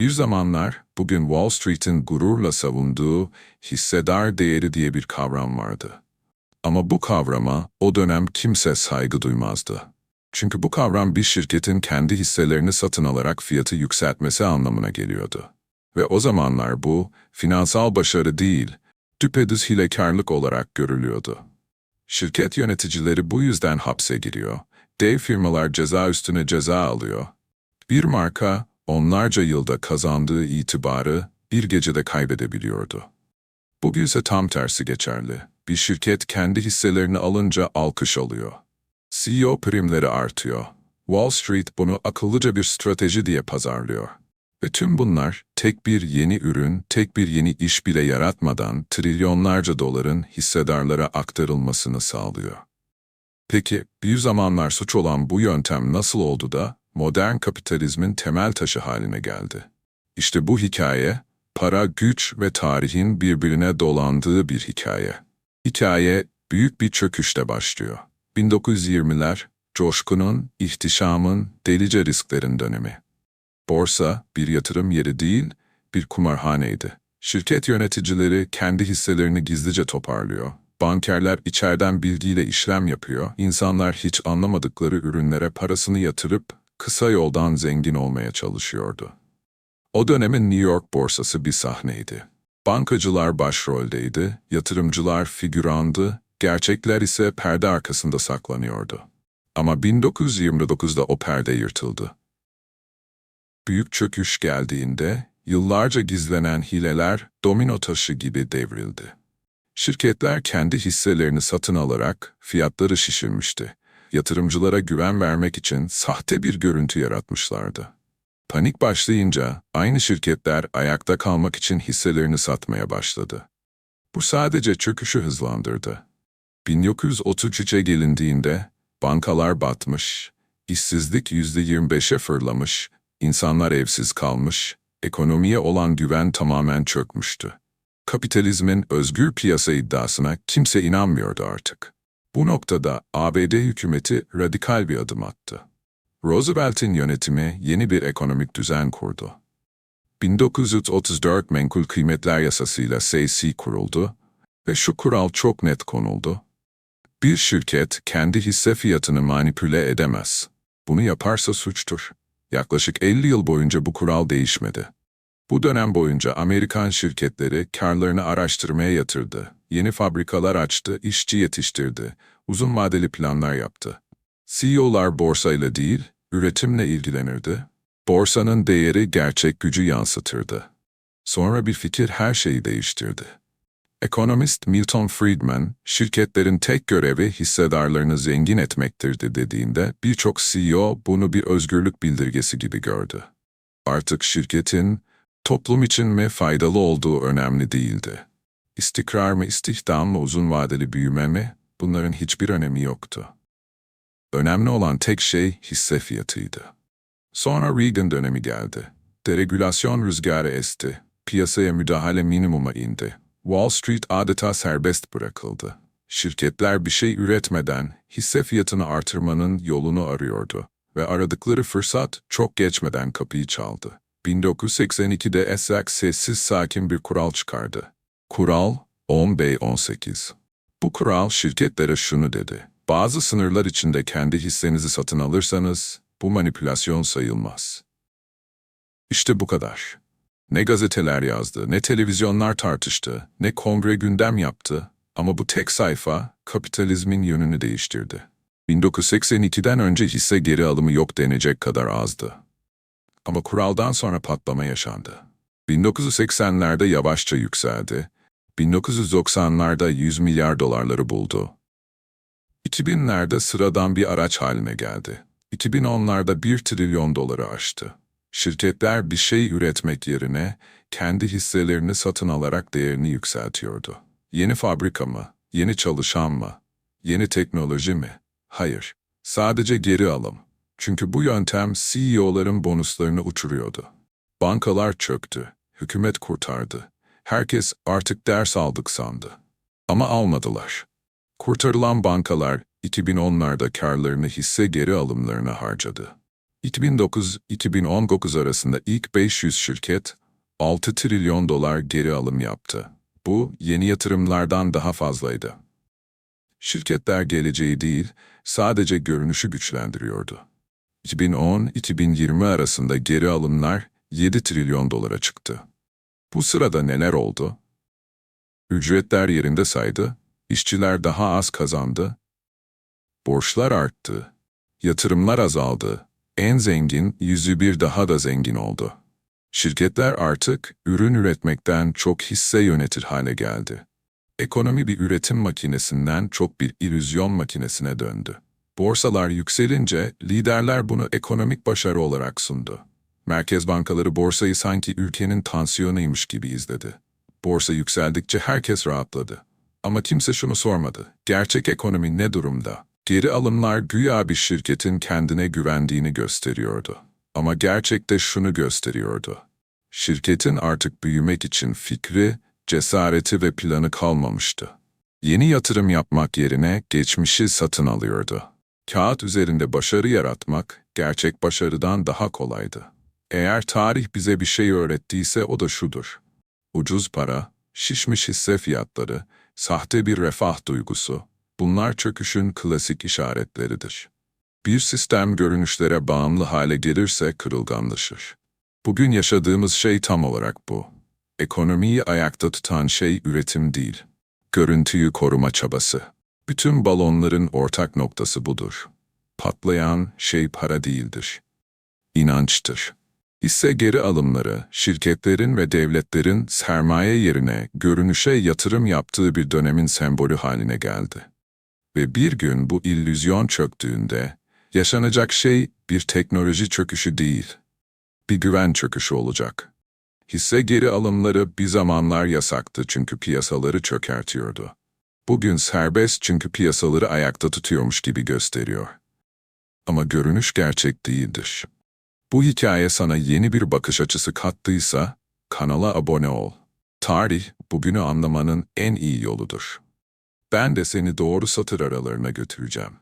Bir zamanlar bugün Wall Street'in gururla savunduğu hissedar değeri diye bir kavram vardı. Ama bu kavrama o dönem kimse saygı duymazdı. Çünkü bu kavram bir şirketin kendi hisselerini satın alarak fiyatı yükseltmesi anlamına geliyordu. Ve o zamanlar bu finansal başarı değil, düpedüz hilekarlık olarak görülüyordu. Şirket yöneticileri bu yüzden hapse giriyor, dev firmalar ceza üstüne ceza alıyor. Bir marka onlarca yılda kazandığı itibarı bir gecede kaybedebiliyordu. Bugün ise tam tersi geçerli. Bir şirket kendi hisselerini alınca alkış alıyor. CEO primleri artıyor. Wall Street bunu akıllıca bir strateji diye pazarlıyor. Ve tüm bunlar tek bir yeni ürün, tek bir yeni iş bile yaratmadan trilyonlarca doların hissedarlara aktarılmasını sağlıyor. Peki bir zamanlar suç olan bu yöntem nasıl oldu da modern kapitalizmin temel taşı haline geldi? İşte bu hikaye, para, güç ve tarihin birbirine dolandığı bir hikaye. Hikaye büyük bir çöküşle başlıyor. 1920'ler, coşkunun, ihtişamın, delice risklerin dönemi. Borsa bir yatırım yeri değil, bir kumarhaneydi. Şirket yöneticileri kendi hisselerini gizlice toparlıyor. Bankerler içeriden bilgiyle işlem yapıyor. İnsanlar hiç anlamadıkları ürünlere parasını yatırıp kısa yoldan zengin olmaya çalışıyordu. O dönemin New York borsası bir sahneydi. Bankacılar başroldeydi, yatırımcılar figürandı, gerçekler ise perde arkasında saklanıyordu. Ama 1929'da o perde yırtıldı. Büyük çöküş geldiğinde yıllarca gizlenen hileler domino taşı gibi devrildi. Şirketler kendi hisselerini satın alarak fiyatları şişirmişti. Yatırımcılara güven vermek için sahte bir görüntü yaratmışlardı. Panik başlayınca aynı şirketler ayakta kalmak için hisselerini satmaya başladı. Bu sadece çöküşü hızlandırdı. 1933'e gelindiğinde bankalar batmış, işsizlik %25'e fırlamış, insanlar evsiz kalmış, ekonomiye olan güven tamamen çökmüştü. Kapitalizmin özgür piyasa iddiasına kimse inanmıyordu artık. Bu noktada ABD hükümeti radikal bir adım attı. Roosevelt'in yönetimi yeni bir ekonomik düzen kurdu. 1934 Menkul Kıymetler Yasası'yla SEC kuruldu ve şu kural çok net konuldu. Bir şirket kendi hisse fiyatını manipüle edemez. Bunu yaparsa suçtur. Yaklaşık 50 yıl boyunca bu kural değişmedi. Bu dönem boyunca Amerikan şirketleri karlarını araştırmaya yatırdı. Yeni fabrikalar açtı, işçi yetiştirdi, uzun vadeli planlar yaptı. CEO'lar borsayla değil, üretimle ilgilenirdi. Borsanın değeri gerçek gücü yansıtırdı. Sonra bir fikir her şeyi değiştirdi. Ekonomist Milton Friedman, şirketlerin tek görevi hissedarlarını zengin etmektirdi dediğinde birçok CEO bunu bir özgürlük bildirgesi gibi gördü. Artık şirketin toplum için mi faydalı olduğu önemli değildi. İstikrar mı, istihdam mı, uzun vadeli büyüme mi bunların hiçbir önemi yoktu. Önemli olan tek şey hisse fiyatıydı. Sonra Reagan dönemi geldi. Deregülasyon rüzgarı esti. Piyasaya müdahale minimuma indi. Wall Street adeta serbest bırakıldı. Şirketler bir şey üretmeden hisse fiyatını artırmanın yolunu arıyordu ve aradıkları fırsat çok geçmeden kapıyı çaldı. 1982'de Essex sessiz sakin bir kural çıkardı. Kural 10B18. Bu kural şirketlere şunu dedi. Bazı sınırlar içinde kendi hissenizi satın alırsanız bu manipülasyon sayılmaz. İşte bu kadar. Ne gazeteler yazdı, ne televizyonlar tartıştı, ne kongre gündem yaptı ama bu tek sayfa kapitalizmin yönünü değiştirdi. 1982'den önce hisse geri alımı yok denecek kadar azdı. Ama kuraldan sonra patlama yaşandı. 1980'lerde yavaşça yükseldi, 1990'larda 100 milyar dolarları buldu. 2000'lerde sıradan bir araç haline geldi. 2010'larda 1 trilyon doları aştı. Şirketler bir şey üretmek yerine kendi hisselerini satın alarak değerini yükseltiyordu. Yeni fabrika mı? Yeni çalışan mı? Yeni teknoloji mi? Hayır. Sadece geri alım. Çünkü bu yöntem CEO'ların bonuslarını uçuruyordu. Bankalar çöktü. Hükümet kurtardı. Herkes artık ders aldık sandı. Ama almadılar. Kurtarılan bankalar 2010'larda karlarını hisse geri alımlarına harcadı. 2009-2019 arasında ilk 500 şirket 6 trilyon dolar geri alım yaptı. Bu yeni yatırımlardan daha fazlaydı. Şirketler geleceği değil, sadece görünüşü güçlendiriyordu. 2010-2020 arasında geri alımlar 7 trilyon dolara çıktı. Bu sırada neler oldu? Ücretler yerinde saydı, işçiler daha az kazandı, borçlar arttı, yatırımlar azaldı, en zengin yüzü bir daha da zengin oldu. Şirketler artık ürün üretmekten çok hisse yönetir hale geldi. Ekonomi bir üretim makinesinden çok bir illüzyon makinesine döndü. Borsalar yükselince liderler bunu ekonomik başarı olarak sundu. Merkez bankaları borsayı sanki ülkenin tansiyonuymuş gibi izledi. Borsa yükseldikçe herkes rahatladı. Ama kimse şunu sormadı. Gerçek ekonomi ne durumda? Geri alımlar güya bir şirketin kendine güvendiğini gösteriyordu. Ama gerçekte şunu gösteriyordu. Şirketin artık büyümek için fikri, cesareti ve planı kalmamıştı. Yeni yatırım yapmak yerine geçmişi satın alıyordu. Kağıt üzerinde başarı yaratmak, gerçek başarıdan daha kolaydı. Eğer tarih bize bir şey öğrettiyse o da şudur. Ucuz para, şişmiş hisse fiyatları, sahte bir refah duygusu, bunlar çöküşün klasik işaretleridir. Bir sistem görünüşlere bağımlı hale gelirse kırılganlaşır. Bugün yaşadığımız şey tam olarak bu. Ekonomiyi ayakta tutan şey üretim değil, görüntüyü koruma çabası. Bütün balonların ortak noktası budur. Patlayan şey para değildir. İnançtır. Hisse geri alımları, şirketlerin ve devletlerin sermaye yerine görünüşe yatırım yaptığı bir dönemin sembolü haline geldi. Ve bir gün bu illüzyon çöktüğünde, yaşanacak şey bir teknoloji çöküşü değil, bir güven çöküşü olacak. Hisse geri alımları bir zamanlar yasaktı çünkü piyasaları çökertiyordu. Bugün serbest çünkü piyasaları ayakta tutuyormuş gibi gösteriyor. Ama görünüş gerçek değildir. Bu hikaye sana yeni bir bakış açısı kattıysa kanala abone ol. Tarih bugünü anlamanın en iyi yoludur. Ben de seni doğru satır aralarına götüreceğim.